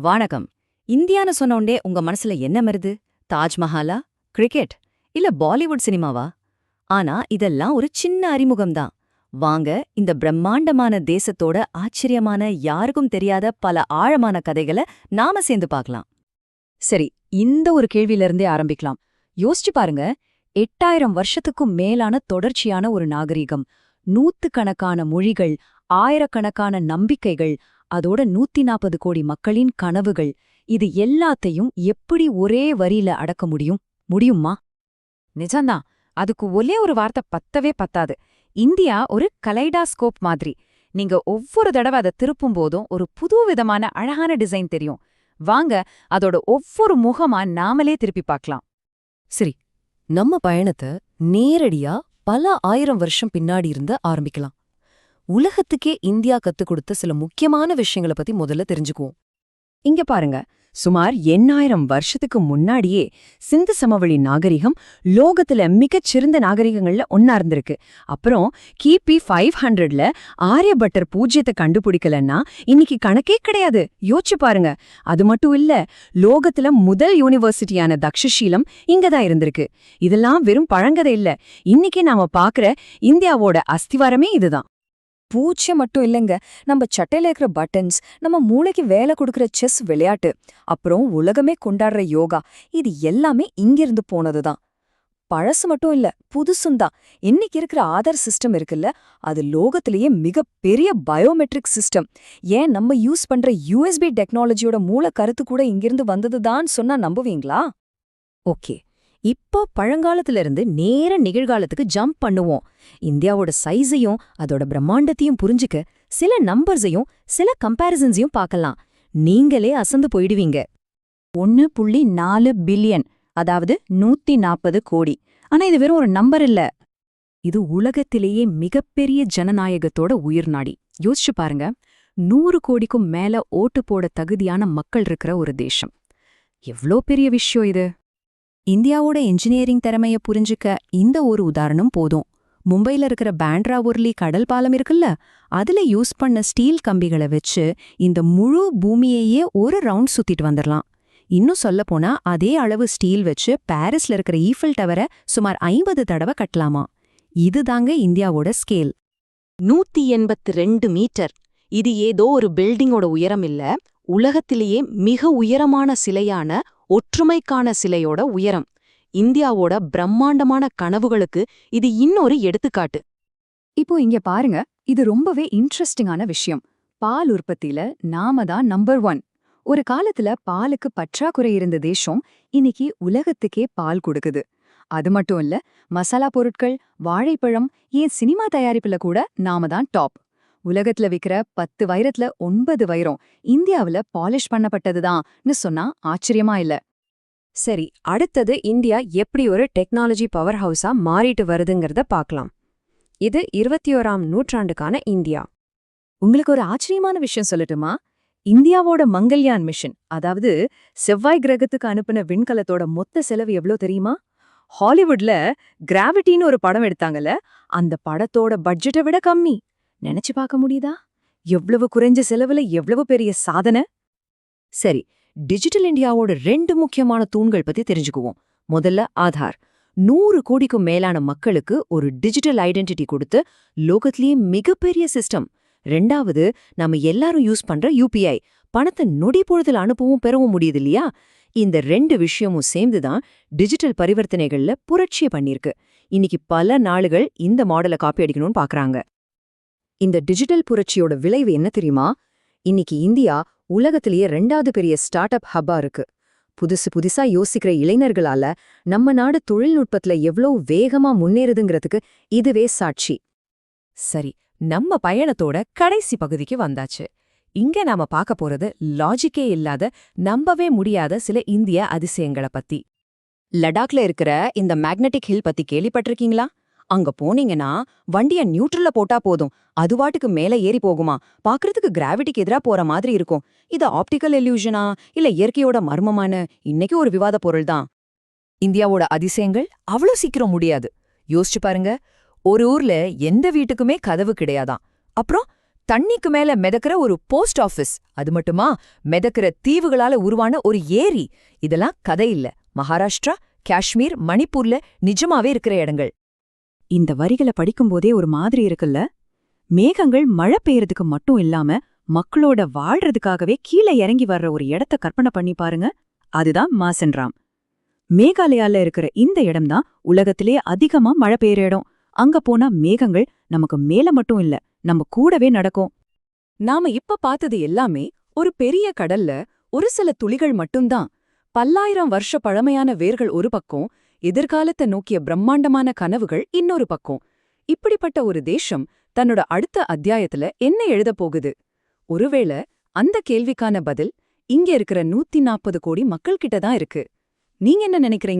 வணக்கம். இந்தியான்னு சொன்னோண்டே உங்க மனசுல என்ன மருது? தாஜ்மஹாலா கிரிக்கெட் இல்ல பாலிவுட் சினிமாவா? ஆனா இதெல்லாம் ஒரு சின்ன அறிமுகம்தான். வாங்க இந்த பிரம்மாண்டமான தேசத்தோட ஆச்சரியமான யாருக்கும் தெரியாத பல ஆழமான கதைகளை நாம சேர்ந்து பார்க்கலாம். சரி இந்த ஒரு கேள்வியிலிருந்தே ஆரம்பிக்கலாம். யோசிச்சு பாருங்க எட்டாயிரம் வருஷத்துக்கும் மேலான தொடர்ச்சியான ஒரு நாகரிகம். நூத்துக்கணக்கான மொழிகள் ஆயிரக்கணக்கான நம்பிக்கைகள் அதோட நூத்தி நாற்பது கோடி மக்களின் கனவுகள். இது எல்லாத்தையும் எப்படி ஒரே வரியில அடக்க முடியும்? முடியுமா? நிஜம்தான். அதுக்கு ஒரே ஒரு வார்த்தை பத்தவே பத்தாது. இந்தியா ஒரு கலைடாஸ்கோப் மாதிரி. நீங்க ஒவ்வொரு தடவை அதை திருப்பும் போதும் ஒரு புது விதமான அழகான டிசைன் தெரியும். வாங்க அதோட ஒவ்வொரு முகமா நாமளே திருப்பி பார்க்கலாம். சரி நம்ம பயணத்தை நேரடியா பல ஆயிரம் வருஷம் பின்னாடி இருந்து ஆரம்பிக்கலாம். உலகத்துக்கே இந்தியா கத்துக் கொடுத்த சில முக்கியமான விஷயங்களை பத்தி முதல்ல தெரிஞ்சுக்குவோம். இங்க பாருங்க. சுமார் எண்ணாயிரம் வருஷத்துக்கு முன்னாடியே சிந்து சமவெளி நாகரிகம் லோகத்துல மிகச் சிறந்த நாகரிகங்கள்ல ஒன்னா இருந்திருக்கு. அப்புறம் கிபி ஃபைவ் ஹண்ட்ரட்ல ஆரியபட்டர் பூஜ்யத்தை கண்டுபிடிக்கலன்னா இன்னைக்கு கணக்கே கிடையாது. யோசிச்சு பாருங்க. அது மட்டும் இல்ல லோகத்துல முதல் யூனிவர்சிட்டியான தக்ஷசீலம் இங்கதான் இருந்திருக்கு. இதெல்லாம் வெறும் பழங்கதை இல்ல. இன்னைக்கு நாம பாக்குற இந்தியாவோட அஸ்திவாரமே இதுதான். பூச்சியம் மட்டும் இல்லைங்க. நம்ம சட்டையில இருக்கிற பட்டன்ஸ் நம்ம மூளைக்கு வேலை கொடுக்குற செஸ் விளையாட்டு அப்புறம் உலகமே கொண்டாடுற யோகா இது எல்லாமே இங்கிருந்து போனதுதான். பழசு மட்டும் இல்ல புதுசும் தான். இன்னைக்கு இருக்கிற ஆதார் சிஸ்டம் இருக்குல்ல அது லோகத்திலேயே மிகப்பெரிய பயோமெட்ரிக் சிஸ்டம் ஏன் நம்ம யூஸ் பண்ற யூஎஸ்பி டெக்னாலஜியோட மூல கருத்து கூட இங்கிருந்து வந்ததுதான் சொன்னா நம்புவீங்களா? ஓகே. இப்போ பழங்காலத்துல இருந்து நேர நிகழ்காலத்துக்கு ஜம்ப் பண்ணுவோம். இந்தியாவோட சைஸையும் அதோட பிரம்மாண்டத்தையும் புரிஞ்சுக்க சில நம்பர்ஸையும் சில கம்பேரிசன்ஸையும் பார்க்கலாம். நீங்களே அசந்து போயிடுவீங்க. ஒன்னு புள்ளி நாலு பில்லியன் அதாவது நூத்தி நாற்பது கோடி. ஆனா இது வெறும் ஒரு நம்பர் இல்ல. இது உலகத்திலேயே மிகப்பெரிய ஜனநாயகத்தோட உயிர் நாடி. யோசிச்சு பாருங்க. நூறு கோடிக்கும் மேல ஓட்டு போட தகுதியான மக்கள் இருக்கிற ஒரு தேசம். எவ்ளோ பெரிய விஷயம் இது? இந்தியாவோட இன்ஜினியரிங் திறமைய புரிஞ்சுக்க இந்த ஒரு உதாரணம் போதும். மும்பையில இருக்கிற பேண்ட்ரா உருளி கடல் பாலம் இருக்குல்ல அதுல யூஸ் பண்ண ஸ்டீல் கம்பிகளை வச்சு இந்த முழு பூமியையே ஒரு ரவுண்ட் சுத்திட்டு வந்துடலாம் இன்னும் சொல்லப்போனா அதே அளவு ஸ்டீல் வச்சு பாரிஸ்ல இருக்கிற ஈஃபில் டவரை சுமார் ஐம்பது தடவை கட்டலாமா. இதுதாங்க இந்தியாவோட ஸ்கேல் நூத்தி எண்பத்து ரெண்டு மீட்டர். இது ஏதோ ஒரு பில்டிங்கோட உயரம் இல்ல உலகத்திலேயே மிக உயரமான சிலையான ஒற்றுமைக்கான சிலையோட உயரம். இந்தியாவோட பிரம்மாண்டமான கனவுகளுக்கு இது இன்னொரு எடுத்துக்காட்டு. இப்போ இங்க பாருங்க இது ரொம்பவே இன்ட்ரெஸ்டிங்கான விஷயம். பால் உற்பத்தியில நாம தான் நம்பர் ஒன் ஒரு காலத்துல பாலுக்கு பற்றாக்குறை இருந்த தேசம் இன்னைக்கு உலகத்துக்கே பால் கொடுக்குது. அது மட்டும் இல்ல மசாலா பொருட்கள் வாழைப்பழம் ஏன் சினிமா தயாரிப்புல கூட நாம தான் டாப் உலகத்துல விக்கிற பத்து வைரத்துல ஒன்பது வைரம் இந்தியாவுல பாலிஷ் பண்ணப்பட்டதுதான்னு சொன்னா ஆச்சரியமா இல்ல. சரி அடுத்தது இந்தியா எப்படி ஒரு டெக்னாலஜி பவர் ஹவுஸா மாறிட்டு வருதுங்கிறத பார்க்கலாம் இது இருபத்தி ஓராம் நூற்றாண்டுக்கான இந்தியா. உங்களுக்கு ஒரு ஆச்சரியமான விஷயம் சொல்லட்டுமா? இந்தியாவோட மங்கல்யான் மிஷன் அதாவது செவ்வாய் கிரகத்துக்கு அனுப்பின விண்கலத்தோட மொத்த செலவு எவ்ளோ தெரியுமா? ஹாலிவுட்ல கிராவிட்டின்னு ஒரு படம் எடுத்தாங்கல்ல அந்த படத்தோட பட்ஜெட்டை விட கம்மி. நினைச்சு பார்க்க முடியுதா? எவ்வளவு குறைஞ்ச செலவுல எவ்வளவு பெரிய சாதனை? சரி டிஜிட்டல் இந்தியாவோட ரெண்டு முக்கியமான தூண்கள் பத்தி தெரிஞ்சுக்குவோம். முதல்ல ஆதார். நூறு கோடிக்கும் மேலான மக்களுக்கு ஒரு டிஜிட்டல் ஐடென்டிட்டி கொடுத்து லோகத்திலேயே மிகப்பெரிய சிஸ்டம். ரெண்டாவது நம்ம எல்லாரும் யூஸ் பண்ற யூபிஐ. பணத்தை நொடி பொழுதில் அனுப்பவும் பெறவும் முடியுது இல்லையா? இந்த ரெண்டு விஷயமும் சேர்ந்துதான் டிஜிட்டல் பரிவர்த்தனைகள்ல புரட்சியை பண்ணிருக்கு இன்னைக்கு பல நாடுகள் இந்த மாடலை காப்பி அடிக்கணும்னு பாக்குறாங்க. இந்த டிஜிட்டல் புரட்சியோட விளைவு என்ன தெரியுமா? இன்னைக்கு இந்தியா உலகத்திலேயே ரெண்டாவது பெரிய ஸ்டார்ட் அப் ஹப்பா இருக்கு. புதுசு புதுசா யோசிக்கிற இளைஞர்களால நம்ம நாடு தொழில்நுட்பத்துல எவ்வளவு வேகமா முன்னேறுதுங்கிறதுக்கு இதுவே சாட்சி. சரி நம்ம பயணத்தோட கடைசி பகுதிக்கு வந்தாச்சு. இங்க நாம பார்க்க போறது லாஜிக்கே இல்லாத நம்பவே முடியாத சில இந்திய அதிசயங்களை பத்தி. லடாக்ல இருக்கிற இந்த மேக்னெட்டிக் ஹில் பத்தி கேள்விப்பட்டிருக்கீங்களா? அங்க போனீங்கன்னா வண்டிய நியூட்ரல்ல போட்டா போதும். அதுவாட்டுக்கு மேல ஏறி போகுமா? பாக்குறதுக்கு கிராவிட்டிக்கு எதிரா போற மாதிரி இருக்கும். இது ஆப்டிக்கல் எல்யூஷனா இல்ல இயற்கையோட மர்மமான இன்னைக்கு ஒரு விவாத பொருள்தான் இந்தியாவோட அதிசயங்கள் அவ்வளோ சீக்கிரம் முடியாது. யோசிச்சு பாருங்க. ஒரு ஊர்ல எந்த வீட்டுக்குமே கதவு கிடையாதாம். அப்புறம் தண்ணிக்கு மேல மிதக்கிற ஒரு போஸ்ட் ஆபீஸ் அது மட்டுமா? மிதக்கிற தீவுகளால உருவான ஒரு ஏரி. இதெல்லாம் கதை இல்ல. மகாராஷ்டிரா காஷ்மீர் மணிப்பூர்ல நிஜமாவே இருக்கிற இடங்கள். இந்த வரிகளை படிக்கும்போதே ஒரு மாதிரி இருக்குல்ல? மேகங்கள் மழை பெய்யறதுக்கு மட்டும் இல்லாம மக்களோட வாழ்றதுக்காகவே கீழே இறங்கி வர்ற ஒரு இடத்த கற்பனை பண்ணி பாருங்க. அதுதான் மாசன்ராம். மேகாலயால இருக்கிற இந்த இடம்தான் உலகத்திலே அதிகமா மழை பெய்யற இடம். அங்க போனா மேகங்கள் நமக்கு மேல மட்டும் இல்ல நம்ம கூடவே நடக்கும். நாம இப்ப பார்த்தது எல்லாமே ஒரு பெரிய கடல்ல ஒரு சில துளிகள் மட்டும்தான். பல்லாயிரம் வருஷ பழமையான வேர்கள் ஒரு பக்கம் எதிர்காலத்தை நோக்கிய பிரம்மாண்டமான கனவுகள் இன்னொரு பக்கம். இப்படிப்பட்ட ஒரு தேசம் தன்னோட அடுத்த அத்தியாயத்துல என்ன எழுதப் போகுது? ஒருவேளை அந்த கேள்விக்கான பதில் இங்க இருக்கிற நூத்தி நாற்பது கோடி மக்கள்கிட்ட தான் இருக்கு. நீங்க என்ன நினைக்கிறீங்க?